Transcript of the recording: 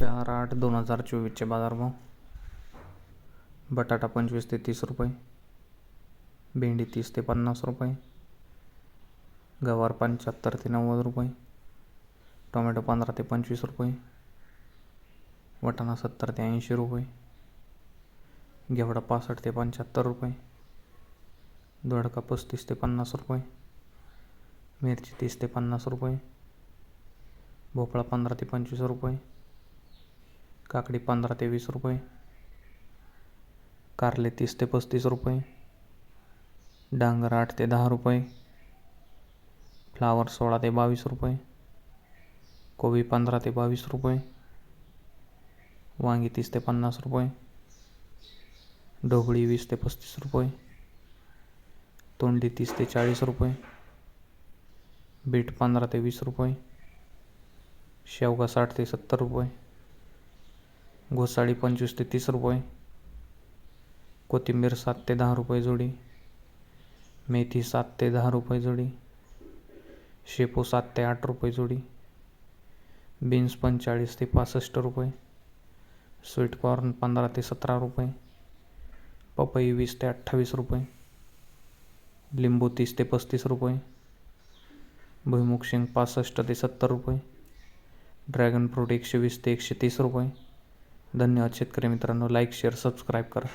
चार आठ दोन हजार चोवीसचे बाजारभाव. बटाटा पंचवीस ते तीस रुपये. भेंडी तीस ते पन्नास रुपये. गवार पंच्याहत्तर ते नव्वद रुपये. टोमॅटो पंधरा ते पंचवीस रुपये. वटाणा सत्तर ते ऐंशी रुपये. घेवडा पासष्ट ते पंच्याहत्तर रुपये. दोडका पस्तीस ते पन्नास रुपये. मिरची तीस ते पन्नास रुपये. भोपळा पंधरा ते पंचवीस रुपये. काकडी पंधरा ते वीस रुपये. कारले तीस ते पस्तीस रुपये. डांगर आठ ते दहा रुपये. फ्लावर सोळा ते बावीस रुपये. कोबी पंधरा ते बावीस रुपये. वांगी तीस ते पन्नास रुपये. ढोबळी वीस ते पस्तीस रुपये. तोंडी तीस ते चाळीस रुपये. बीट पंधरा ते वीस रुपये. शेवगा साठ ते सत्तर रुपये. घोसाळी पंचवीस ते तीस रुपये. कोथिंबीर सात ते दहा रुपये जोडी. मेथी सात ते दहा रुपये जोडी. शेपू सात ते आठ रुपये जोडी. बीन्स पंचेचाळीस ते पासष्ट रुपये. स्वीटकॉर्न पंधरा ते सतरा रुपये. पपई वीस ते अठ्ठावीस रुपये. लिंबू तीस ते पस्तीस रुपये. भुईमुग शेंग पासष्ट ते सत्तर रुपये. ड्रॅगन फ्रूट एकशे वीस ते एकशे तीस रुपये. धन्यवाद शेतकरी मित्रांनो. लाईक शेअर सबस्क्राईब करा.